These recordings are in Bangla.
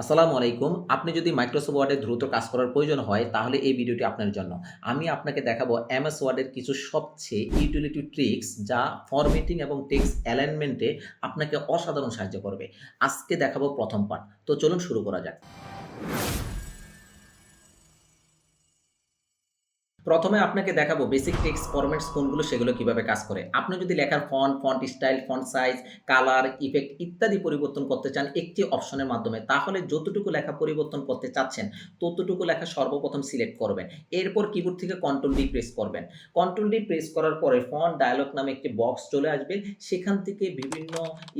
আসসালামু আলাইকুম। আপনি যদি মাইক্রোসফট ওয়ার্ডে দ্রুত কাজ করার প্রয়োজন হয়, তাহলে এই ভিডিওটি আপনার জন্য। আমি আপনাকে দেখাবো এমএস ওয়ার্ডের কিছু সবচেয়ে ইউটিলিটি ট্রিক্স যা ফরমেটিং এবং টেক্স অ্যালাইনমেন্টে আপনাকে অসাধারণ সাহায্য করবে। আজকে দেখাবো প্রথম পার্ট তো চলুন শুরু করা যাক। প্রথমে আপনাকে দেখাবো বেসিক টেক্সট ফরম্যাটস কোনগুলো সেগুলো কীভাবে কাজ করে। আপনি যদি লেখার font font style font size colour effect ইত্যাদি পরিবর্তন করতে চান একটি অপশনের মাধ্যমে, তাহলে যতটুকু লেখা পরিবর্তন করতে চাচ্ছেন, ততটুকু লেখা সর্বপ্রথম সিলেক্ট করবেন। এরপর কিবোর্ড থেকে কন্ট্রোল ডি প্রেস করবেন। কন্ট্রোল ডি প্রেস করার পরে ফন্ট ডায়ালগ নামে একটি বক্স চলে আসবে। সেখান থেকে বিভিন্ন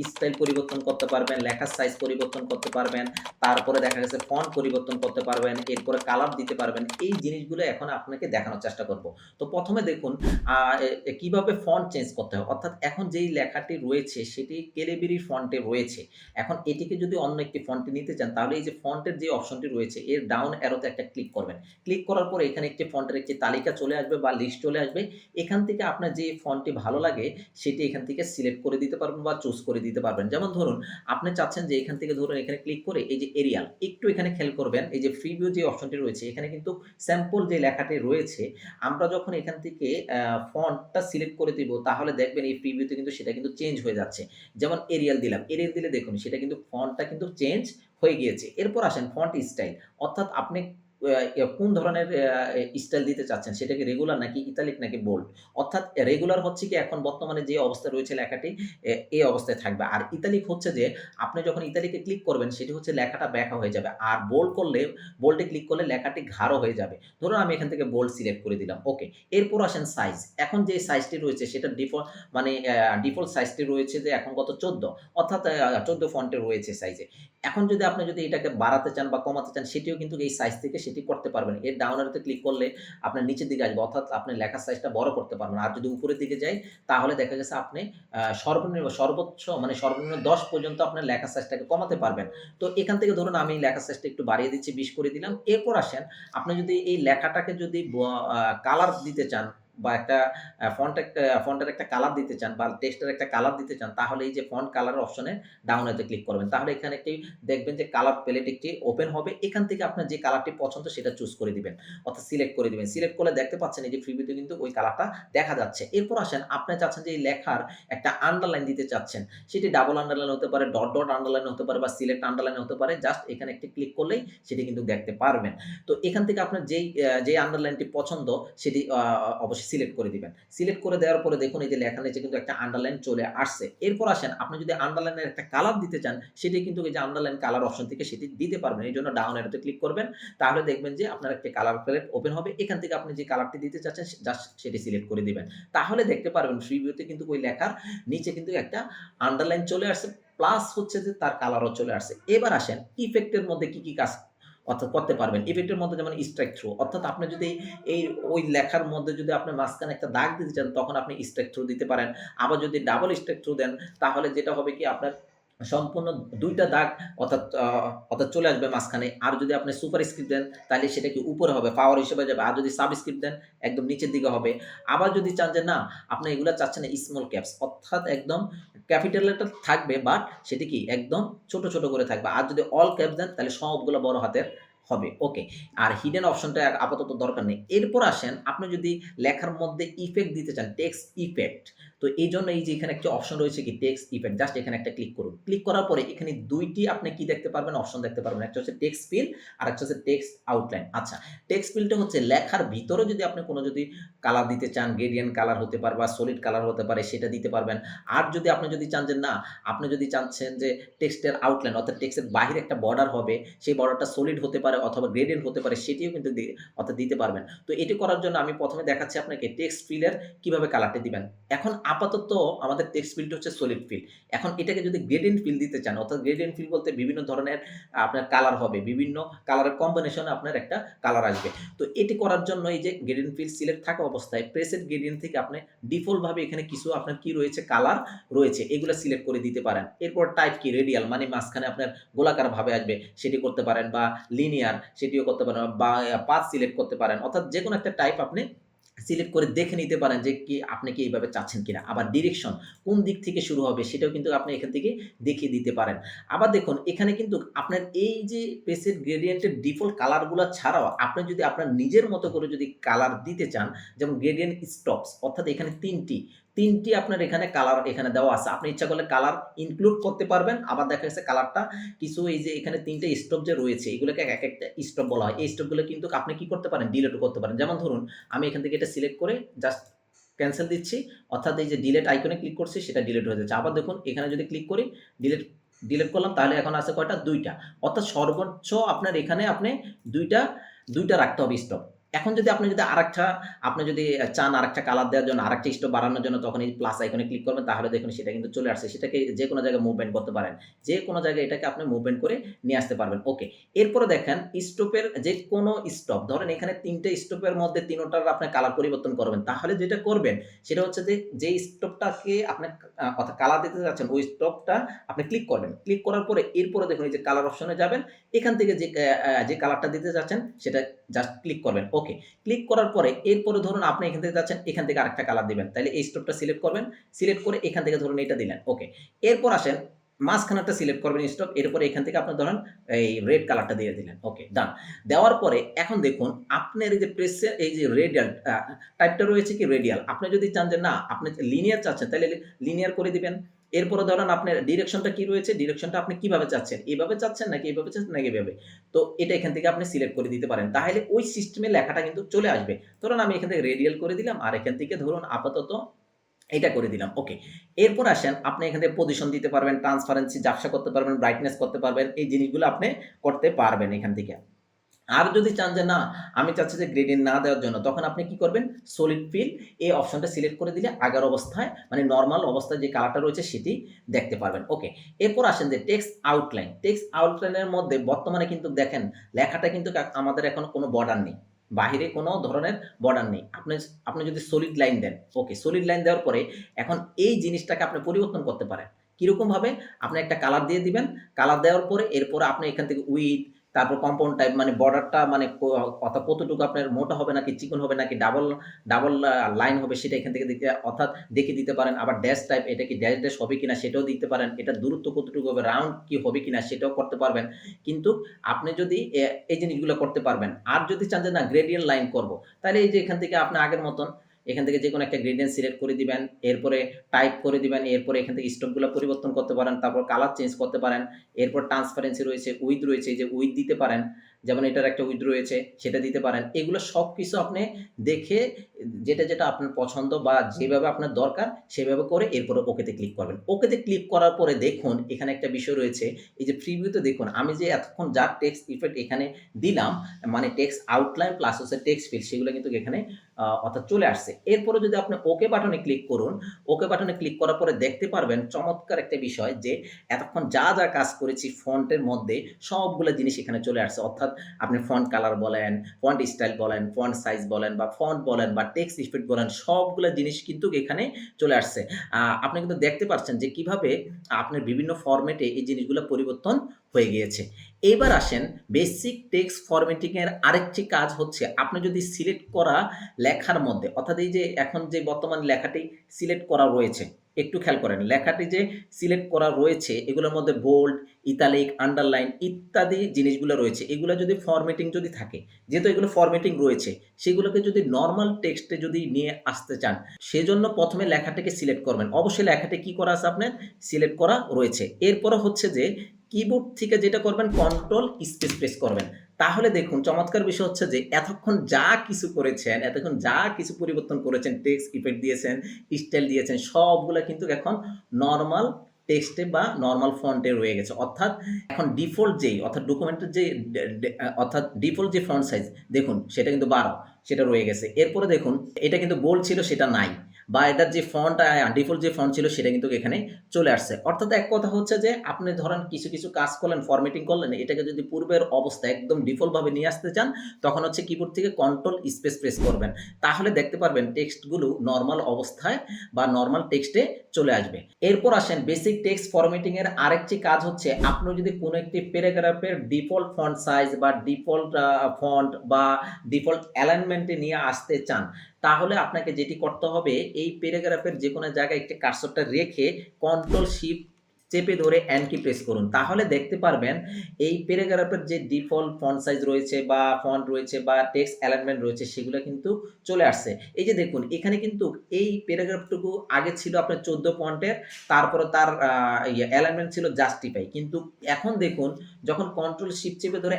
স্টাইল পরিবর্তন করতে পারবেন, লেখার সাইজ পরিবর্তন করতে পারবেন, তারপরে দেখা গেছে ফন্ট পরিবর্তন করতে পারবেন, এরপরে কালার দিতে পারবেন। এই জিনিসগুলো এখন আপনাকে চেষ্টা করব। তো প্রথমে দেখুন কীভাবে ফন্ট চেঞ্জ করতে হয়? অর্থাৎ এখন যেই লেখাটি রয়েছে, সেটি কেলেবিরি ফন্টে রয়েছে। এখন এটিকে যদি অন্য একটি ফন্টে নিতে চান, তাহলে এই যে ফন্টের যে অপশনটি রয়েছে, এর ডাউন অ্যারোতে একটা ক্লিক করবেন। ক্লিক করার পরে এখানে একটি ফন্টের একটি তালিকা চলে আসবে বা লিস্ট চলে আসবে। এখান থেকে আপনার যে ফন্টটি ভালো লাগে, সেটি এখান থেকে সিলেক্ট করে দিতে পারবেন বা চুজ করে দিতে পারবেন। যেমন ধরুন, আপনি চাচ্ছেন যে এখান থেকে ধরুন এখানে ক্লিক করে এই যে এরিয়াল একটু এখানে খেয়াল করবেন, এই যে ফ্রিভিউ যে অপশনটি রয়েছে, এখানে কিন্তু স্যাম্পল যে লেখাটি রয়েছে আমরা যখন এখান থেকে ফন্টটা সিলেক্ট করে দিব, তাহলে দেখবেন এই প্রিভিউতে কিন্তু সেটা কিন্তু চেঞ্জ হয়ে যাচ্ছে। যেমন এরিয়াল দিলাম এরিয়াল দিলে দেখুন, সেটা কিন্তু ফন্টটা কিন্তু চেঞ্জ হয়ে গিয়েছে। এরপর আসেন ফন্ট স্টাইল অর্থাৎ আপনি কোন ধরনের স্টাইল দিতে চাচ্ছেন? সেটা কি রেগুলার নাকি ইতালিক নাকি বোল্ড অর্থাৎ রেগুলার হচ্ছে কি এখন বর্তমানে যে অবস্থায় রয়েছে লেখাটি এই অবস্থায় থাকবে। আর ইতালিক হচ্ছে যে, আপনি যখন ইতালিকে ক্লিক করবেন, সেটি হচ্ছে লেখাটা ব্যাকা হয়ে যাবে। আর বোল্ড করলে বোল্ডে ক্লিক করলে লেখাটি ঘাড়ো হয়ে যাবে। ধরুন আমি এখান থেকে বোল্ড সিলেক্ট করে দিলাম। ওকে এরপর আসেন সাইজ এখন যে সাইজটি রয়েছে, সেটা ডিফল্ট মানে ডিফল্ট সাইজটি রয়েছে যে এখন কত? চোদ্দ। অর্থাৎ চোদ্দ ফন্টে রয়েছে সাইজে এখন যদি আপনি যদি এটাকে বাড়াতে চান বা কমাতে চান, সেটিও কিন্তু এই সাইজ থেকে সেটি করতে পারবেন। এর ডাউন আরোতে ক্লিক করলে আপনার নিচের দিকে আসবে, অর্থাৎ আপনি লেখার সাইজটা বড় করতে পারবেন। আর যদি উপরের দিকে যাই, তাহলে দেখা গেছে আপনি সর্বনিম্ন, সর্বোচ্চ মানে সর্বনিম্ন দশ পর্যন্ত আপনার লেখার সাইজটাকে কমাতে পারবেন। তো এখান থেকে ধরুন আমি লেখার সাইজটা একটু বাড়িয়ে দিচ্ছি, বিশ করে দিলাম। এরপর আসেন, আপনি যদি এই লেখাটাকে যদি কালার দিতে চান বা একটা ফন্ট একটা ফন্টের একটা কালার দিতে চান বা টেক্সটের একটা কালার দিতে চান, তাহলে এই যে ফন্ট কালার অপশনে ডাউন হতে ক্লিক করবেন। তাহলে এখানে একটি, দেখবেন যে কালার প্যালেট একটি ওপেন হবে, এখান থেকে আপনার যে কালারটি পছন্দ সেটা চুজ করে দিবেন, অর্থাৎ সিলেক্ট করে দিবেন। সিলেক্ট করলে দেখতে পাচ্ছেন এই যে ফ্রিভিউতে কিন্তু ওই কালারটা দেখা যাচ্ছে। এরপর আসেন, আপনি চাচ্ছেন যে এই লেখার একটা আন্ডারলাইন দিতে চাচ্ছেন, সেটি ডাবল আন্ডারলাইন হতে পারে ডট ডট আন্ডারলাইন হতে পারে বা সিলেক্ট আন্ডারলাইন হতে পারে জাস্ট এখানে একটি ক্লিক করলেই সেটি কিন্তু দেখতে পারবেন। তো এখান থেকে আপনার যেই যে আন্ডারলাইনটি পছন্দ, সেটি অবশ্যই সিলেক্ট করে দিবেন। সিলেক্ট করে দেওয়ার পরে দেখুন এই যে লেখা নিচে কিন্তু একটা আন্ডারলাইন চলে আসছে। এরপর আসেন, আপনি যদি আন্ডারলাইনের একটা কালার দিতে চান, সেটি কিন্তু এই যে আন্ডারলাইন কালার অপশন থেকে সেটি দিতে পারবেন। এই জন্য ডাউন এরোতে ক্লিক করবেন, তাহলে দেখবেন যে আপনার একটা কালার প্যালেট ওপেন হবে। এখান থেকে আপনি যে কালারটি দিতে চাচ্ছেন জাস্ট সেটি সিলেক্ট করে দিবেন। তাহলে দেখতে পারবেন ফ্রি ভিউতে কিন্তু ওই লেখার নিচে কিন্তু একটা আন্ডারলাইন চলে আসছে প্লাস হচ্ছে যে তার কালারও চলে আসছে। এবার আসেন ইফেক্টের মধ্যে কি কি কাজ অর্থাৎ করতে পারবেন। ইফেক্টের মধ্যে যেমন স্ট্রাইক থ্রু অর্থাৎ আপনি যদি এই, ওই লেখার মধ্যে যদি আপনি মাঝখানে একটা দাগ দিতে চান, তখন আপনি স্ট্রাইক থ্রু দিতে পারেন। আবার যদি ডাবল স্ট্রাইক থ্রু দেন, তাহলে যেটা হবে কি আপনার সম্পূর্ণ দুইটা দাগ অর্থাৎ অর্থাৎ চলে আসবে মাঝখানে। আর যদি আপনি সুপার স্ক্রিপ্ট দেন, তাহলে সেটা কি উপরে হবে পাওয়ার হিসেবে যাবে। আর যদি সাব স্ক্রিপ্ট দেন, একদম নিচের দিকে হবে। আবার যদি চান যে না, আপনি এগুলো চাচ্ছেন স্মল ক্যাপস অর্থাৎ একদম ক্যাপিটাল লেটার থাকবে বাট সেটি কি একদম ছোট ছোট করে থাকবে। আর যদি অল ক্যাপস দেন, তাহলে সবগুলো বড় হাতের হবে ওকে আর হিডেন অপশনটা আপাতত দরকার নেই। এরপর আসেন, আপনি যদি লেখার মধ্যে ইফেক্ট দিতে চান টেক্সট ইফেক্ট তো এই জন্য এই যে এখানে একটা অপশন রয়েছে কি টেক্সট ইফেক্ট জাস্ট এখানে একটা ক্লিক করুন। ক্লিক করার পরে এখানে দুইটি আপনি কি দেখতে পারবেন? অপশন দেখতে পারবেন। একটা হচ্ছে টেক্সট ফিল আর একটা হচ্ছে টেক্সট আউটলাইন আচ্ছা টেক্সট ফিলটা হচ্ছে লেখার ভিতরে যদি আপনি কোনো যদি কালার দিতে চান গ্রেডিয়েন্ট কালার হতে পারে বা সলিড কালার হতে পারে, সেটা দিতে পারবেন। আর যদি আপনি যদি চান যে না, আপনি যদি চাচ্ছেন যে টেক্সটের আউটলাইন অর্থাৎ টেক্সটের বাইরে একটা বর্ডার হবে, সেই বর্ডারটা সলিড হতে পারে অথবা গ্রেডিয়েন্ট হতে পারে সেটিও কিন্তু অর্থাৎ দিতে পারবেন। তো এটি করার জন্য আমি প্রথমে দেখাচ্ছি আপনাকে টেক্সট ফিলের কীভাবে কালারটি দিবেন। এখন আপাতত আমাদের টেক্সট ফিলটা হচ্ছে সলিড ফিল এখন এটাকে যদি গ্রেডিয়েন্ট ফিল দিতে চান, অর্থাৎ গ্রেডিয়েন্ট ফিল বলতে বিভিন্ন ধরনের আপনার কালার হবে, বিভিন্ন কালারের কম্বিনেশনে আপনার একটা কালার আসবে। তো এটি করার জন্য এই যে গ্রেডিয়েন্ট ফিল সিলেক্ট থাকা অবস্থায় প্রেসেড গ্রেডিয়েন্ট থেকে আপনি ডিফল্টভাবে এখানে কিছু আপনার কি রয়েছে কালার রয়েছে, এগুলো সিলেক্ট করে দিতে পারেন। এরপর টাইপ কি রেডিয়াল মানে মাঝখানে আপনার গোলাকার ভাবে আসবে, সেটি করতে পারেন বা লিনিয়ার সেটিও করতে পারেন বা পাথ সিলেক্ট করতে পারেন। অর্থাৎ যে কোনো একটা টাইপ আপনি সিলেক্ট করে দেখে নিতে পারেন যে কি, আপনি কি এইভাবে চাচ্ছেন কিনা। আবার ডিরেকশন কোন দিক থেকে শুরু হবে সেটাও কিন্তু আপনি এখান থেকে দেখিয়ে দিতে পারেন। আবার দেখুন, এখানে কিন্তু আপনার এই যে পেসের গ্রেডিয়েন্টের ডিফল্ট কালারগুলো ছাড়াও আপনি যদি আপনার নিজের মতো করে যদি কালার দিতে চান, যেমন গ্রেডিয়েন্ট স্টপস অর্থাৎ এখানে তিনটি তিনটি আপনার এখানে কালার এখানে দেওয়া আছে। আপনি ইচ্ছা করলে কালার ইনক্লুড করতে পারবেন। আবার দেখা যাচ্ছে কালারটা কিছু এই যে এখানে তিনটে স্টপ যে রয়েছে, এগুলোকে এক একটা স্টপ বলা হয়। এই স্টপগুলো কিন্তু আপনি কি করতে পারেন? ডিলেটও করতে পারেন। যেমন ধরুন, আমি এখান থেকে এটা সিলেক্ট করে জাস্ট ক্যান্সেল দিচ্ছি, অর্থাৎ এই যে ডিলেট আইকনে ক্লিক করছি, সেটা ডিলেট হয়ে যাচ্ছে। আবার দেখুন, এখানে যদি ক্লিক করি ডিলেট ডিলেট করলাম, তাহলে এখন আছে কয়টা? দুইটা। অর্থাৎ সর্বোচ্চ আপনার এখানে আপনি দুইটা দুইটা রাখতে হবে স্টপ এখন যদি আপনি যদি আরেকটা, আপনি যদি চান আরেকটা কালার দেওয়ার জন্য, আরেকটা স্টপ বাড়ানোর জন্য তখন এই প্লাস আইকনে ক্লিক করবেন, তাহলে দেখুন সেটা কিন্তু চলে আসছে। সেটাকে যে কোনো জায়গায় মুভমেন্ট করতে পারেন। যে কোনো জায়গায় এটাকে আপনি মুভমেন্ট করে নিয়ে আসতে পারবেন। ওকে এরপরে দেখেন স্টপের যে কোনো স্টপ ধরেন এখানে তিনটে স্টপের মধ্যে তিনোটার আপনি কালার পরিবর্তন করবেন। তাহলে যেটা করবেন, সেটা হচ্ছে যে যে স্টপটাকে আপনি অর্থাৎ কালার দেখতে চাচ্ছেন ওই স্টপটা আপনি ক্লিক করবেন ক্লিক করার পরে এরপরে দেখুন এই যে কালার অপশনে যাবেন, এখান থেকে যে যে কালারটা দিতে চাচ্ছেন সেটা জাস্ট ক্লিক করবেন। ওকে ক্লিক করার পরে এরপরে ধরুন আপনি এখান থেকে যাচ্ছেন, এখান থেকে আরেকটা কালার দিবেন। তাহলে এই স্টপটা সিলেক্ট করবেন সিলেক্ট করে এখান থেকে ধরুন এটা দিলেন। ওকে এরপর আসেন মাঝখানেরটা সিলেক্ট করবেন স্টপ এরপরে এখান থেকে আপনি ধরেন এই রেড কালারটা দিয়ে দিলেন। ওকে ডান দেওয়ার পরে এখন দেখুন, আপনার এই যে প্রেসের এই যে রেডিয়াল টাইপটা রয়েছে কি রেডিয়াল আপনি যদি চান যে না, আপনি লিনিয়ার চাচ্ছেন, তাহলে লিনিয়ার করে দিবেন। এরপরে ধরেন আপনার ডিরেকশনটা কি রয়েছে? ডিরেকশনটা আপনি কীভাবে চাচ্ছেন? এইভাবে চাচ্ছেন নাকি এইভাবে চাচ্ছেন নাকি এইভাবে তো এটা এখান থেকে আপনি সিলেক্ট করে দিতে পারেন। তাহলে ওই সিস্টেমে লেখাটা কিন্তু চলে আসবে। ধরুন আমি এখান থেকে রেডিয়াল করে দিলাম, আর এখান থেকে ধরুন আপাতত এটা করে দিলাম ওকে এরপর আসেন, আপনি এখান থেকে পজিশন দিতে পারবেন ট্রান্সপারেন্সি ব্যবসা করতে পারবেন ব্রাইটনেস করতে পারবেন, এই জিনিসগুলো আপনি করতে পারবেন এখান থেকে। আর যদি চান যে না, আমি চাচ্ছি যে গ্রেডিয়েন্ট না দেওয়ার জন্য, তখন আপনি কি করবেন? সলিড ফিল এই অপশনটা সিলেক্ট করে দিলে আগের অবস্থায় মানে নর্মাল অবস্থায় যে কালারটা রয়েছে সেটি দেখতে পারবেন ওকে এরপর আসেন যে টেক্সট আউটলাইন টেক্সট আউটলাইনের মধ্যে বর্তমানে কিন্তু দেখেন, লেখাটা কিন্তু আমাদের এখন কোনো বর্ডার নেই। বাহিরে কোনো ধরনের বর্ডার নেই। আপনি আপনি যদি সলিড লাইন দেন ওকে সলিড লাইন দেওয়ার পরে এখন এই জিনিসটাকে আপনি পরিবর্তন করতে পারেন। কীরকমভাবে? আপনি একটা কালার দিয়ে দিবেন কালার দেওয়ার পরে এরপর আপনি এখান থেকে উইথ তারপর কম্পাউন্ড টাইপ মানে বর্ডারটা মানে অর্থাৎ কতটুকু আপনার মোটা হবে নাকি চিকন হবে নাকি ডাবল ডাবল লাইন হবে সেটা এখান থেকে দেখতে অর্থাৎ দেখে দিতে পারেন। আবার ড্যাশ টাইপ এটা কি ড্যাশ ড্যাশ হবে কিনা সেটাও দিতে পারেন। এটা দূরত্ব কতটুকু হবে রাউন্ড কি হবে কিনা সেটাও করতে পারবেন। কিন্তু আপনি যদি এই জিনিসগুলো করতে পারবেন। আর যদি চান যে না গ্রেডিয়েন্ট লাইন করব, তাহলে এই যে এখান থেকে আপনি আগের মতন এখান থেকে যে কোনো একটা গ্রেডিয়েন্ট সিলেক্ট করে দিবেন, এরপরে টাইপ করে দিবেন, এরপরে এখান থেকে স্টকগুলো পরিবর্তন করতে পারেন, তারপর কালার চেঞ্জ করতে পারেন, এরপর ট্রান্সপারেন্সি রয়েছে উইথ রয়েছে যে উইথ দিতে পারেন যেমন এটার একটা উইথ রয়েছে, সেটা দিতে পারেন। এগুলো সব কিছু আপনি দেখে যেটা যেটা আপনার পছন্দ বা যেভাবে আপনার দরকার, সেভাবে করে এরপরে ওকেতে ক্লিক করবেন। ওকেতে ক্লিক করার পরে দেখুন, এখানে একটা বিষয় রয়েছে, এই যে প্রিভিউতে দেখুন, আমি যে এতক্ষণ যা টেক্সট ইফেক্ট এখানে দিলাম মানে টেক্সট আউটলাইন প্লাস হচ্ছে টেক্সট ফিল সেগুলো কিন্তু এখানে অর্থাৎ চলে আসছে। এরপরে যদি আপনি ওকে বাটনে ক্লিক করুন ওকে বাটনে ক্লিক করার পরে দেখতে পারবেন চমৎকার একটা বিষয় যে, এতক্ষণ যা যা কাজ করেছি ফন্টের মধ্যে, সবগুলো জিনিস এখানে চলে আসছে। অর্থাৎ আপনি ফন্ট কালার বলেন ফন্ট স্টাইল বলেন ফন্ট সাইজ বলেন বা ফন্ট বলেন বা টেক্সট ইফেক্ট বলেন, সবগুলো জিনিস কিন্তু এখানে চলে আসছে। আপনি কিন্তু দেখতে পাচ্ছেন যে কীভাবে আপনার বিভিন্ন ফরম্যাটে এই জিনিসগুলো পরিবর্তন হয়ে গিয়েছে। এবার আসেন বেসিক টেক্সট ফরম্যাটিং এর আরেকটি কাজ হচ্ছে, আপনি যদি সিলেক্ট করা লেখার মধ্যে, অর্থাৎ এই যে এখন যে বর্তমান লেখাটি সিলেক্ট করা রয়েছে একটু খেয়াল করেন, লেখাটি যে সিলেক্ট করা রয়েছে, এগুলোর মধ্যে বোল্ড ইতালিক আন্ডারলাইন ইত্যাদি জিনিসগুলো রয়েছে, এগুলো যদি ফরম্যাটিং যদি থাকে, যেহেতু এগুলো ফরম্যাটিং রয়েছে, সেগুলোকে যদি নর্মাল টেক্সটে যদি নিয়ে আসতে চান, সেজন্য প্রথমে লেখাটিকে সিলেক্ট করবেন। অবশ্যই লেখাটি কি করা আছে আপনার? সিলেক্ট করা রয়েছে। এরপরে হচ্ছে যে কিবোর্ড থেকে যেটা করবেন কন্ট্রোল স্পেস প্রেস করবেন। তাহলে দেখুন, চমৎকার বিষয় হচ্ছে যে এতক্ষণ যা কিছু করেছেন, এতক্ষণ যা কিছু পরিবর্তন করেছেন টেক্সট ইফেক্ট দিয়েছেন স্টাইল দিয়েছেন, সবগুলো কিন্তু এখন নর্মাল টেক্সটে বা নর্মাল ফন্টে রয়ে গেছে। অর্থাৎ এখন ডিফল্ট যেই, অর্থাৎ ডকুমেন্টের যে অর্থাৎ ডিফল্ট যে ফন্ট সাইজ দেখুন, সেটা কিন্তু বারো, সেটা রয়ে গেছে। এরপরে দেখুন, এটা কিন্তু বোল্ড ছিল, সেটা নাই। বা এটার যে ফন্ট ডিফল্ট যে ফন্ট ছিল সেটা কিন্তু এখানে চলে আসছে। অর্থাৎ এক কথা হচ্ছে যে, আপনি ধরেন কিছু কিছু কাজ করলেন ফরম্যাটিং করলেন, এটাকে যদি পূর্বের অবস্থা একদম ডিফল্টভাবে নিয়ে আসতে চান, তখন হচ্ছে কিবোর্ড থেকে কন্ট্রোল স্পেস প্রেস করবেন। তাহলে দেখতে পারবেন টেক্সটগুলো নর্মাল অবস্থায় বা নর্মাল টেক্সটে চলে আসবে। এরপর আসেন বেসিক টেক্সট ফরম্যাটিং এর আরেকটি কাজ হচ্ছে, আপনি যদি কোনো একটি প্যারাগ্রাফের ডিফল্ট ফন্ট সাইজ বা ডিফল্ট ফন্ট বা ডিফল্ট অ্যালাইনমেন্টে নিয়ে আসতে চান তাহলে আপনাকে যেটি করতে হবে, এই প্যারাগ্রাফের যে কোনো জায়গায় একটি কার্সরটা রেখে কন্ট্রোল শিফট চেপে ধরে কি প্রেস করুন। তাহলে দেখতে পারবেন, এই প্যারাগ্রাফের যে ডিফল্ট ফন্ট সাইজ রয়েছে বা ফন্ট রয়েছে বা টেক্সট অ্যালাইনমেন্ট রয়েছে, সেগুলো কিন্তু চলে আসছে। এই যে দেখুন, এখানে কিন্তু এই প্যারাগ্রাফটুকু আগে ছিল আপনার ১৪ পয়েন্টের তারপরে তার ইয়ে অ্যালাইনমেন্ট ছিল জাস্টিফাই। কিন্তু এখন দেখুন, যখন কন্ট্রোল শিপ চেপে ধরে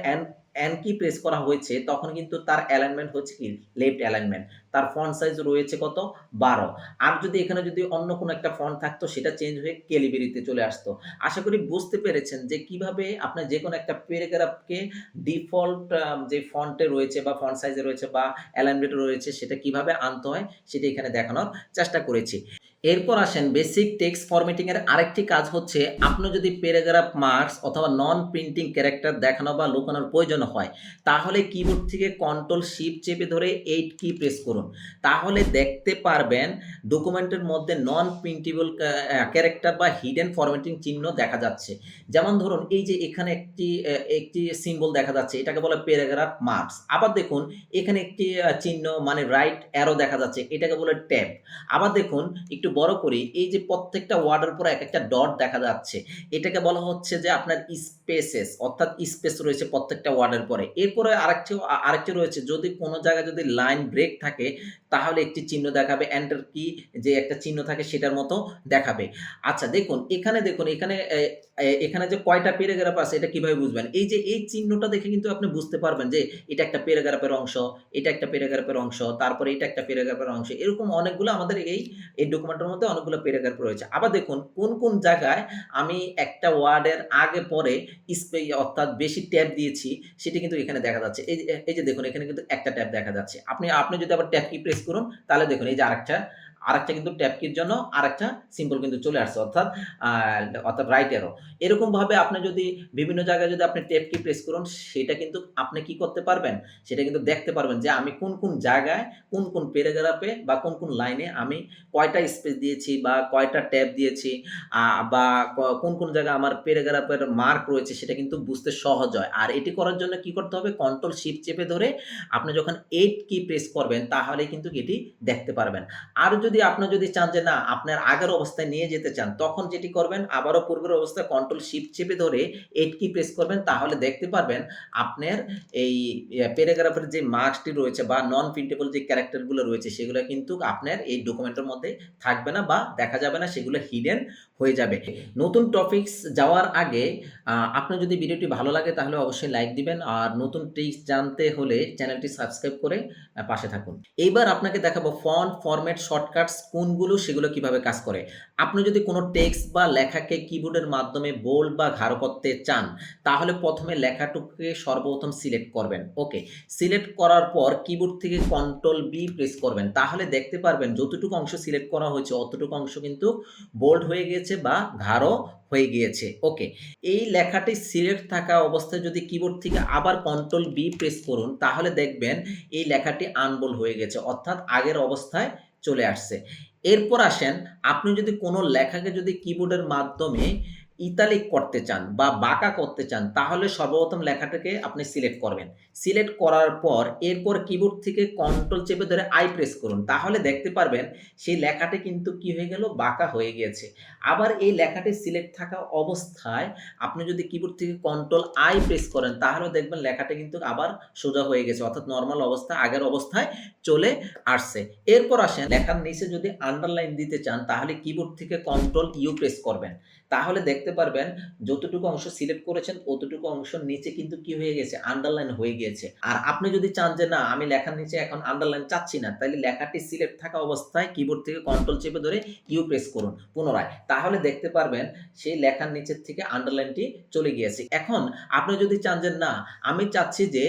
এন্ড কি প্রেস করা হয়েছে, তখন কিন্তু তার অ্যালাইনমেন্ট হচ্ছে কি লেফট অ্যালাইনমেন্ট। তার ফন্ট সাইজ রয়েছে কত ১২ আর যদি এখানে যদি অন্য কোনো একটা ফন্ট থাকতো, সেটা চেঞ্জ হয়ে ক্যালিবেরিতে চলে আসতো। আশা করি বুঝতে পেরেছেন যে কীভাবে আপনার যে কোনো একটা প্যারাগ্রাফকে ডিফল্ট যে ফন্টে রয়েছে বা ফন্ট সাইজে রয়েছে বা অ্যালাইনমেন্টে রয়েছে, সেটা কীভাবে আনতে হয়, সেটা এখানে দেখানোর চেষ্টা করেছি। এরপর আসেন বেসিক টেক্সট ফরম্যাটিং এর আরেকটি কাজ হচ্ছে, আপনি যদি প্যারাগ্রাফ মার্কস অথবা নন প্রিন্টিং ক্যারেক্টার দেখানো বা লুকানোর প্রয়োজন হয়, তাহলে কিবোর্ড থেকে কন্ট্রোল শিফট চেপে ধরে 8 কি প্রেস করুন। তাহলে দেখতে পারবেন ডকুমেন্টের মধ্যে নন প্রিন্টেবল ক্যারেক্টার বা হিডেন ফরম্যাটিং চিহ্ন দেখা যাচ্ছে। যেমন ধরুন, এই যে এখানে একটি একটি সিম্বল দেখা যাচ্ছে, এটাকে বলে প্যারাগ্রাফ মার্কস। আবার দেখুন, এখানে একটি চিহ্ন মানে রাইট অ্যারো দেখা যাচ্ছে, এটাকে বলে ট্যাব। আবার দেখুন, একটু বড় করি এই যে প্রত্যেকটা ওয়ার্ডের উপরে একেকটা ডট দেখা যাচ্ছে। এটাকে বলা হচ্ছে যে আপনার স্পেসেস অর্থাৎ স্পেস রয়েছে প্রত্যেকটা ওয়ার্ডের পরে। এরপরে আরেকটি আরেকটি রয়েছে যদি কোনো জায়গায় যদি লাইন ব্রেক থাকে তাহলে একটি চিহ্ন দেখাবে এন্টার কি যে একটা চিহ্ন থাকে সেটার মতো দেখাবে। আচ্ছা দেখুন এখানে দেখুন এখানে এখানে যে কয়টা প্যারাগ্রাফ আছে এটা কীভাবে বুঝবেন? এই যে এই চিহ্নটা দেখে কিন্তু আপনি বুঝতে পারবেন যে এটা একটা প্যারাগ্রাফের অংশ, এটা একটা প্যারাগ্রাফের অংশ, তারপরে এটা একটা প্যারাগ্রাফের অংশ। এরকম অনেকগুলো আমাদের এই, এই ডকুমেন্টের মধ্যে অনেকগুলো প্যারাগ্রাফ রয়েছে। আবার দেখুন কোন, কোন জায়গায় আমি একটা ওয়ার্ডের আগে পরে স্পে অর্থাৎ বেশি ট্যাব দিয়েছি সেটি কিন্তু এখানে দেখা যাচ্ছে। এই যে দেখুন এখানে কিন্তু একটা ট্যাব দেখা যাচ্ছে। আপনি আপনি যদি আবার ট্যাব কি প্রেস করুন তাহলে দেখুন এই যে আরেকটা আরেকটা কিন্তু ট্যাব কির জন্য আরেকটা সিম্বল কিন্তু চলে আসছে অর্থাৎ অর্থাৎ রাইট অ্যারো। এরকমভাবে আপনি যদি বিভিন্ন জায়গায় যদি আপনি ট্যাব কি প্রেস করুন সেটা কিন্তু আপনি কি করতে পারবেন? সেটা কিন্তু দেখতে পারবেন যে আমি কোন, কোন জায়গায় কোন, কোন প্যারাগ্রাফে বা কোন, কোন লাইনে আমি কয়টা স্পেস দিয়েছি বা কয়টা ট্যাপ দিয়েছি বা কোন, কোন জায়গায় আমার প্যারাগ্রাফের মার্ক রয়েছে সেটা কিন্তু বুঝতে সহজ হয়। আর এটি করার জন্য কি করতে হবে? কন্ট্রোল শিফট চেপে ধরে আপনি যখন 8 কি প্রেস করবেন তাহলেই কিন্তু এটি দেখতে পারবেন। আর যদি আপনি যদি চান যে না আপনার আগের অবস্থায় নিয়ে যেতে চান তখন যেটি করবেন আবারও পূর্বের অবস্থায় কন্ট্রোল শিফট চেপে ধরে 8 কি প্রেস করবেন তাহলে দেখতে পারবেন আপনার এই প্যারাগ্রাফের যে মার্কসটি রয়েছে বা নন প্রিন্টেবল যে ক্যারেক্টারগুলো রয়েছে সেগুলো কিন্তু আপনার এই ডকুমেন্টের মধ্যে থাকবে না বা দেখা যাবে না সেগুলো হিডেন হয়ে যাবে। নতুন টপিকস যাওয়ার আগে আপনার যদি ভিডিওটি ভালো লাগে তাহলে অবশ্যই লাইক দিবেন। আর নতুন ট্রিকস জানতে হলে চ্যানেলটি সাবস্ক্রাইব করে পাশে থাকুন। এইবার আপনাকে দেখাবো ফন্ট, ফরমেট, শর্টকাটস কোনগুলো সেগুলো কীভাবে কাজ করে। আপনি যদি কোনো টেক্সট বা লেখাকে কিবোর্ডের মাধ্যমে বোল্ড বা গাঢ় করতে চান, তাহলে প্রথমে লেখাটুকুকে সর্বপ্রথম সিলেক্ট করবেন। ওকে। সিলেক্ট করার পর কিবোর্ড থেকে কন্ট্রোল বি প্রেস করবেন। তাহলে দেখতে পারবেন যতটুকু অংশ সিলেক্ট করা হয়েছে, অতটুকু অংশ কিন্তু বোল্ড হয়ে গিয়েছে বা গাঢ় হয়ে গিয়েছে। ওকে। এই লেখাটি সিলেক্ট থাকা অবস্থায় যদি কিবোর্ড থেকে আবার কন্ট্রোল বি প্রেস করুন, তাহলে দেখবেন এই লেখাটি আনবোল্ড হয়ে গেছে অর্থাৎ আগের অবস্থায় চলে আসছে। এরপর আসেন আপনি যদি কোনো লেখাকে যদি কিবোর্ডের মাধ্যমে ইতালিক করতে চান বা বাঁকা করতে চান, তাহলে সর্বপ্রথম লেখাটাকে আপনি সিলেক্ট করবেন। সিলেক্ট করার পর এরপর কিবোর্ড থেকে কন্ট্রোল চেপে ধরে আই প্রেস করুন। তাহলে দেখতে পারবেন সেই লেখাটি কিন্তু কি হয়ে গেল? বাঁকা হয়ে গিয়েছে। আবার এই লেখাটি সিলেক্ট থাকা অবস্থায় আপনি যদি কিবোর্ড থেকে কন্ট্রোল আই প্রেস করেন তাহলেও দেখবেন লেখাটা কিন্তু আবার সোজা হয়ে গেছে, অর্থাৎ নর্মাল অবস্থা, আগের অবস্থায় চলে আসছে। এরপর আসেন, লেখার নিচে যদি আন্ডারলাইন দিতে চান, তাহলে কিবোর্ড থেকে কন্ট্রোল ইউ প্রেস করবেন। তাহলে দেখতে পারবেন যতটুকু অংশ সিলেক্ট করেছেন অতটুকু অংশ নিচে কিন্তু কি হয়ে গেছে? আন্ডারলাইন হয়ে গিয়েছে। আর আপনি যদি চান যে না, আমি লেখার নিচে এখন আন্ডারলাইন চাচ্ছি না তাইলে লেখাটি সিলেক্ট থাকা অবস্থায় কিবোর্ড থেকে কন্ট্রোল চেপে ধরে ইউ প্রেস করুন পুনরায়। তাহলে দেখতে পারবেন সেই লেখার নিচের থেকে আন্ডারলাইনটি চলে গিয়েছে। এখন আপনি যদি চান যে না, আমি চাচ্ছি যে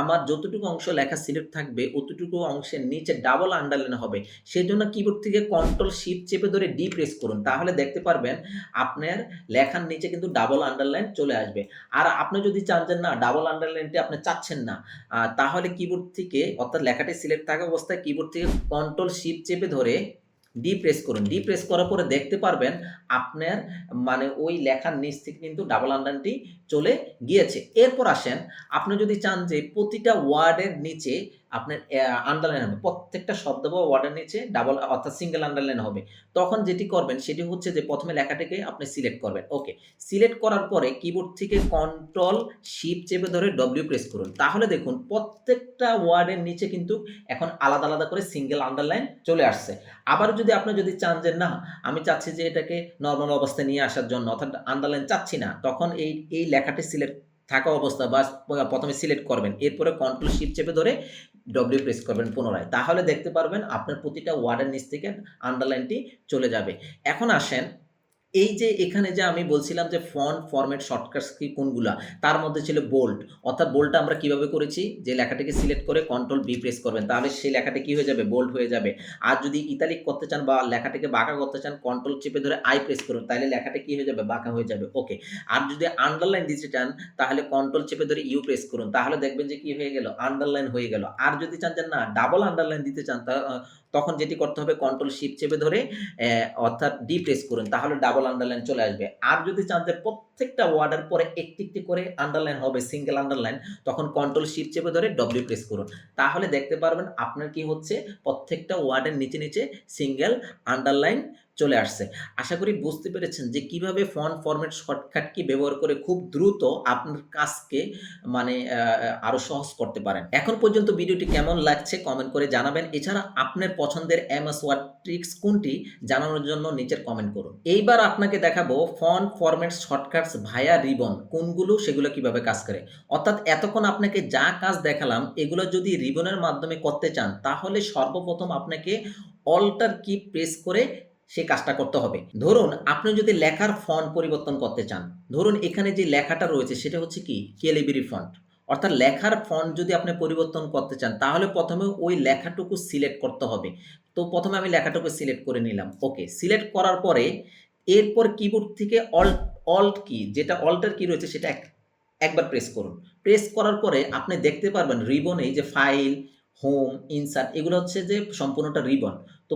আমার যতটুকু অংশ লেখা সিলেক্ট থাকবে, অতটুকু অংশের নিচে ডাবল আন্ডারলাইন হবে। সেজন্য কিবোর্ড থেকে কন্ট্রোল শিফট চেপে ধরে ডি প্রেস করুন। তাহলে দেখতে পারবেন আপনার লেখার নিচে কিন্তু ডাবল আন্ডারলাইন চলে আসবে। আর আপনি যদি চান যে না ডাবল আন্ডারলাইনটি আপনি চাচ্ছেন না তাহলে কিবোর্ড থেকে, অর্থাৎ লেখাটি সিলেক্ট থাকা অবস্থায় কিবোর্ড থেকে কন্ট্রোল শিফট চেপে ধরে ডি প্রেস করুন। ডি প্রেস করার পরে দেখতে পারবেন আপনার মানে ওই লেখার নিচ থেকে কিন্তু ডাবল আন্ডারলাইনটি চলে গিয়েছে। এরপর আসেন, আপনি যদি চান যে প্রতিটা ওয়ার্ডের নিচে আপনার আন্ডারলাইন হবে। প্রত্যেকটা শব্দ বা ওয়ার্ডের নিচে ডাবল অর্থাৎ সিঙ্গেল আন্ডারলাইন হবে। তখন যেটি করবেন, সেটি হচ্ছে যে প্রথমে লেখাটাকে আপনি সিলেক্ট করবেন। ওকে সিলেক্ট করার পরে কিবোর্ড থেকে কন্ট্রোল শিপ চেপে ধরে ডব্লিউ প্রেস করুন। তাহলে দেখুন, প্রত্যেকটা ওয়ার্ডের নিচে কিন্তু এখন আলাদা আলাদা করে সিঙ্গেল আন্ডারলাইন চলে আসছে। আবার যদি আপনি যদি চান যে না, আমি চাচ্ছি যে এটাকে নর্মাল অবস্থায় নিয়ে আসার জন্য, অর্থাৎ আন্ডারলাইন চাচ্ছি না, তখন এই এই লেখাটি সিলেক্ট থাকা অবস্থা বা প্রথমে সিলেক্ট করবেন, এরপরে কন্ট্রোল শিপ চেপে ধরে ডব্লিউ প্রেস করবেন পুনরায়। তাহলে দেখতে পারবেন আপনার প্রতিটা ওয়ার্ডের নিচ থেকে আন্ডারলাইনটি চলে যাবে। এখন আসেন এই যে এখানে যে আমি বলছিলাম যে ফন্ট ফরম্যাট শর্টকাটস কি কোনগুলা, তার মধ্যে ছিল বোল্ড অর্থাৎ বোল্ডটা আমরা কীভাবে করেছি? যে লেখাটাকে সিলেক্ট করে কন্ট্রোল বি প্রেস করবেন, তাহলে সেই লেখাটা কি হয়ে যাবে? বোল্ড হয়ে যাবে। আর যদি ইতালিক করতে চান বা লেখাটাকে বাঁকা করতে চান কন্ট্রোল চেপে ধরে আই প্রেস করুন, তাহলে লেখাটা কি হয়ে যাবে? বাঁকা হয়ে যাবে। ওকে আর যদি আন্ডারলাইন দিতে চান, তাহলে কন্ট্রোল চেপে ধরে ইউ প্রেস করুন, তাহলে দেখবেন যে কি হয়ে গেল? আন্ডারলাইন হয়ে গেল। আর যদি চান যে না ডাবল আন্ডারলাইন দিতে চান তখন যেটি করতে হবে কন্ট্রোল শিপ চেপে ধরে অর্থাৎ ডি প্রেস করুন, তাহলে ডাবল আন্ডারলাইন চলে আসবে। আর যদি চান যে প্রত্যেকটা ওয়ার্ডের পরে একটি একটি করে আন্ডারলাইন হবে সিঙ্গেল আন্ডারলাইন তখন কন্ট্রোল শিপ চেপে ধরে ডব্লিউ প্রেস করুন। তাহলে দেখতে পারবেন আপনার কি হচ্ছে, প্রত্যেকটা ওয়ার্ডের নিচে নিচে সিঙ্গেল আন্ডারলাইন চলে আসছে। আশা করি বুঝতে পেরেছেন যে কীভাবে ফন্ট ফরম্যাট শর্টকাট কি ব্যবহার করে খুব দ্রুত আপনার কাজকে মানে আরও সহজ করতে পারেন। এখন পর্যন্ত ভিডিওটি কেমন লাগছে কমেন্ট করে জানাবেন। এছাড়া আপনার পছন্দের এমএস ওয়ার্ড ট্রিক্স কোনটি জানানোর জন্য নিচের কমেন্ট করুন। এইবার আপনাকে দেখাবো font format shortcuts via ribbon কোনগুলো, সেগুলো কীভাবে কাজ করে। অর্থাৎ এতক্ষণ আপনাকে যা কাজ দেখালাম, এগুলো যদি রিবনের মাধ্যমে করতে চান, তাহলে সর্বপ্রথম আপনাকে অল্টার কি প্রেস করে সে কাজটা করতে হবে। ধরুন, আপনি যদি লেখার ফন্ট পরিবর্তন করতে চান, ধরুন এখানে যে লেখাটা রয়েছে সেটা হচ্ছে কি? কেলিবিরি ফন্ট অর্থাৎ লেখার ফন্ট যদি আপনি পরিবর্তন করতে চান, তাহলে প্রথমে ওই লেখাটুকু সিলেক্ট করতে হবে। তো প্রথমে আমি লেখাটুকু সিলেক্ট করে নিলাম। ওকে সিলেক্ট করার পরে এরপর কিবোর্ড থেকে অল্ট অল্ট কি যেটা অল্টার কি রয়েছে সেটা একবার প্রেস করুন। প্রেস করার পরে আপনি দেখতে পারবেন রিবনে যে ফাইল হোম ইনসার্ট এগুলো হচ্ছে যে সম্পূর্ণটা রিবন তো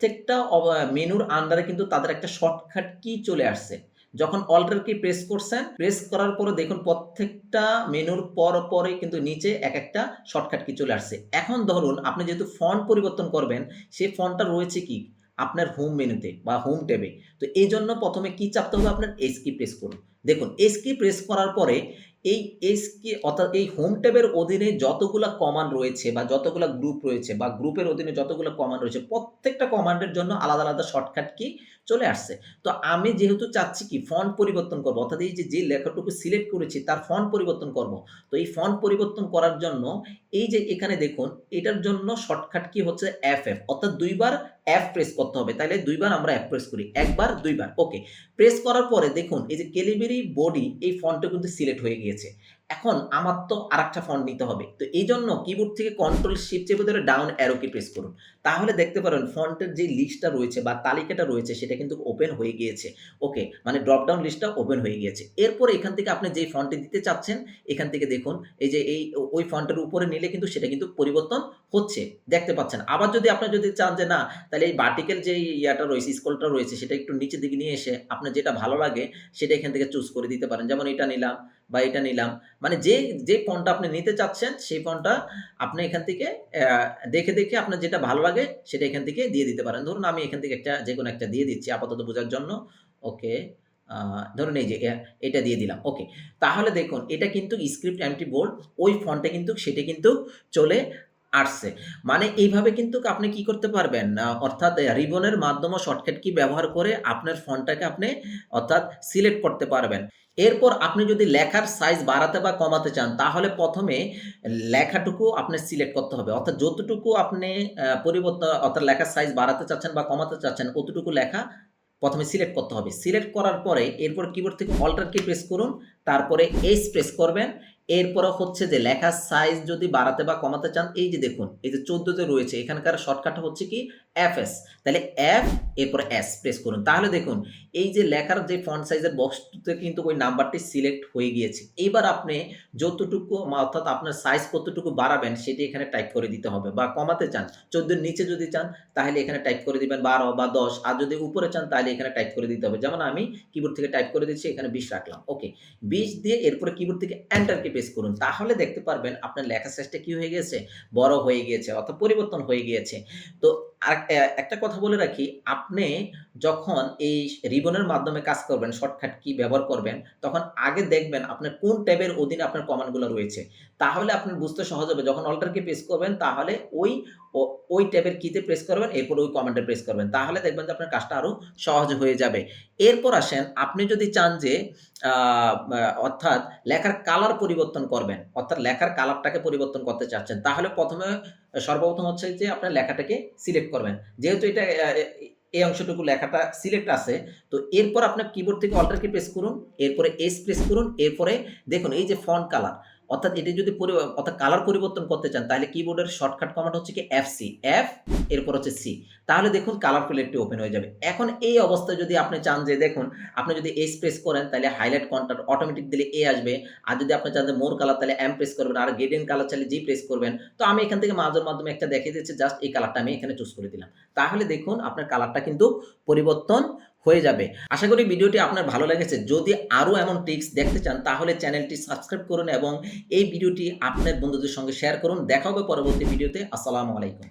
প্রত্যেকটা মেনুর আন্ডারে কিন্তু তাদের একটা শর্টকাট কি চলে আসছে। যখন অল্টার কি প্রেস করছেন প্রেস করার পরে দেখুন প্রত্যেকটা মেনুর পর পরে কিন্তু নিচে এক একটা শর্টকাট কি চলে আসছে। এখন ধরুন আপনি যেহেতু ফন্ট পরিবর্তন করবেন সেই ফন্টটা রয়েছে কি? আপনার হোম মেনুতে বা হোম ট্যাবে তো এই জন্য প্রথমে কি চাপতে হবে আপনার এস কি প্রেস করুন। দেখুন এস কি প্রেস করার পরে এই এসকে অর্থাৎ এই হোম ট্যাবের অধীনে যতগুলো কমান্ড রয়েছে বা যতগুলো গ্রুপ রয়েছে বা গ্রুপের অধীনে যতগুলো কমান্ড রয়েছে, প্রত্যেকটা কমান্ডের জন্য আলাদা আলাদা শর্টকাট কি চলে আসছে। তো আমি যেহেতু চাচ্ছি কি ফন্ট পরিবর্তন করব, অর্থাৎ এই যে যে লেখাটুকু সিলেক্ট করেছি তার ফন্ট পরিবর্তন করব, তো এই ফন্ট পরিবর্তন করার জন্য এই যে এখানে দেখুন, এটার জন্য শর্টকাট কি হচ্ছে এফ এফ অর্থাৎ দুইবার এফ প্রেস করতে হবে। তাহলে দুইবার আমরা এফ প্রেস করি। একবার, দুইবার। ওকে প্রেস করার পরে দেখুন, এই যে কেলিবেরি বডি এই ফন্টটা কিন্তু সিলেক্ট হয়ে গিয়েছে। এখন আমার তো আর একটা ফন্ট নিতে হবে। তো এই জন্য কিবোর্ড থেকে কন্ট্রোল শিপ চেপে ধরে ডাউন অ্যারো কি প্রেস করুন। তাহলে দেখতে পারেন ফন্টের যে লিস্টটা রয়েছে বা তালিকাটা রয়েছে, সেটা কিন্তু ওপেন হয়ে গিয়েছে। ওকে মানে ড্রপ ডাউন লিস্টটা ওপেন হয়ে গিয়েছে। এরপর এখান থেকে আপনি যেই ফন্টটি দিতে চাচ্ছেন, এখান থেকে দেখুন, এই যে এই, ওই ফন্টের উপরে নিলে কিন্তু সেটা কিন্তু পরিবর্তন হচ্ছে, দেখতে পাচ্ছেন। আবার যদি আপনি যদি চান যে না, তাহলে এই ভার্টিক্যাল যে ইয়াটা রয়েছে স্কলটা রয়েছে, সেটা একটু নিচের দিকে নিয়ে এসে আপনার যেটা ভালো লাগে, সেটা এখান থেকে চুজ করে দিতে পারেন। যেমন এটা নিলাম বা এটা নিলাম। মানে যে যে ফোনটা আপনি নিতে চাচ্ছেন, সেই ফোনটা আপনি এখান থেকে দেখে দেখে আপনার যেটা ভালো লাগে, সেটা এখান থেকে দিয়ে দিতে পারেন। ধরুন আমি এখান থেকে একটা, যে কোনো একটা দিয়ে দিচ্ছি আপাতত বোঝার জন্য। ওকে ধরুন এই যে এটা দিয়ে দিলাম। ওকে তাহলে দেখুন, এটা কিন্তু স্ক্রিপ্ট এমটি বোর্ড ওই ফন্টে কিন্তু, সেটা কিন্তু চলে আসছে। মানে এইভাবে কিন্তু আপনি কি করতে পারবেন? অর্থাৎ রিবনের মাধ্যমে শর্টকাট কি ব্যবহার করে আপনার ফন্টটাকে আপনি, অর্থাৎ সিলেক্ট করতে পারবেন। এরপর আপনি যদি লেখার সাইজ বাড়াতে বা কমাতে চান, তাহলে প্রথমে লেখাটুকু আপনি সিলেক্ট করতে হবে। অর্থাৎ যতটুকু আপনি পরিবর্তন, অর্থাৎ লেখার সাইজ বাড়াতে চাচ্ছেন বা কমাতে চাচ্ছেন, অতটুকু লেখা প্রথমে সিলেক্ট করতে হবে। সিলেক্ট করার পরে এরপর কিবোর্ড থেকে অল্টার কি প্রেস করুন, তারপরে এস প্রেস করবেন। এরপরে হচ্ছে যে লেখার সাইজ যদি বাড়াতে বা কমাতে চান, এই যে দেখুন, এই যে চোদ্দোতে রয়েছে, এখানকার শর্টকাট হচ্ছে কি এফএস তাহলে এফ এরপরে এস প্রেস করুন। তাহলে দেখুন, এই যে লেখার যে ফন্ট সাইজের বক্সটিতে কিন্তু ওই নাম্বারটি সিলেক্ট হয়ে গিয়েছে। এবার আপনি যতটুকু, অর্থাৎ আপনার সাইজ কতটুকু বাড়াবেন, সেটি এখানে টাইপ করে দিতে হবে বা কমাতে চান। চোদ্দোর নিচে যদি চান, তাহলে এখানে টাইপ করে দিবেন বারো বা দশ। আর যদি উপরে চান, তাহলে এখানে টাইপ করে দিতে হবে। যেমন আমি কিবোর্ড থেকে টাইপ করে দিচ্ছি এখানে বিশ রাখলাম। ওকে বিশ দিয়ে এরপরে কিবোর্ড থেকে এন্টারকে প্রেস করুন। তাহলে দেখতে পারবেন আপনার লেখা সাইজটা কি হয়ে গেছে বড় হয়ে গিয়েছে অর্থাৎ পরিবর্তন হয়ে গিয়েছে। তো আর একটা কথা বলে রাখি, আপনি যখন এই রিবনের মাধ্যমে কাজ করবেন, শর্টকাট কি ব্যবহার করবেন, তখন আগে দেখবেন আপনার কোন ট্যাবের অধীনে আপনার কমান্ডগুলো রয়েছে। তাহলে আপনার বুঝতে সহজ হবে, যখন অল্টারকে প্রেস করবেন, তাহলে ওই ওই ট্যাবের কিতে প্রেস করবেন, এরপর ওই কমান্ডে প্রেস করবেন। তাহলে দেখবেন যে আপনার কাজটা আরও সহজ হয়ে যাবে। এরপর আসেন, আপনি যদি চান যে অর্থাৎ লেখার কালার পরিবর্তন করবেন, অর্থাৎ লেখার কালারটাকে পরিবর্তন করতে চাচ্ছেন, তাহলে প্রথমে সর্বপ্রথম হচ্ছে যে আপনার লেখাটাকে সিলেক্ট করবেন। যেহেতু এটা এই অংশটুকু লেখাটা সিলেক্ট আছে, তো এরপর আপনার কিবোর্ড থেকে অল্টার কি প্রেস করুন, এরপরে এস প্রেস করুন, এরপরে দেখুন এই যে ফন্ট কালার অর্থাৎ এটি যদি অর্থাৎ কালার পরিবর্তন করতে চান, তাহলে কিবোর্ডের শর্টকাট কমান্ড হচ্ছে কি এফ সি এফ এরপর হচ্ছে সি তাহলে দেখুন কালার প্লেটটি ওপেন হয়ে যাবে। এখন এই অবস্থায় যদি আপনি চান যে দেখুন, আপনি যদি এস প্রেস করেন, তাহলে হাইলাইট কন্ট্রাক্ট অটোমেটিক দিলে এ আসবে। আর যদি আপনি চান যে মোর কালার তাহলে এম প্রেস করবেন। আর গেডেন কালার চাইলে জি প্রেস করবেন। তো আমি এখান থেকে মাঝের মাধ্যমে একটা দেখিয়ে দিচ্ছি জাস্ট এই কালারটা আমি এখানে চুজ করে দিলাম। তাহলে দেখুন, আপনার কালারটা কিন্তু পরিবর্তন হয়ে যাবে। আশা করি ভিডিওটি আপনার ভালো লেগেছে। যদি আরও এমন টিপস দেখতে চান, তাহলে চ্যানেলটি সাবস্ক্রাইব করুন এবং এই ভিডিওটি আপনার বন্ধুদের সঙ্গে শেয়ার করুন। দেখা হবে পরবর্তী ভিডিওতে। আসসালামু আলাইকুম।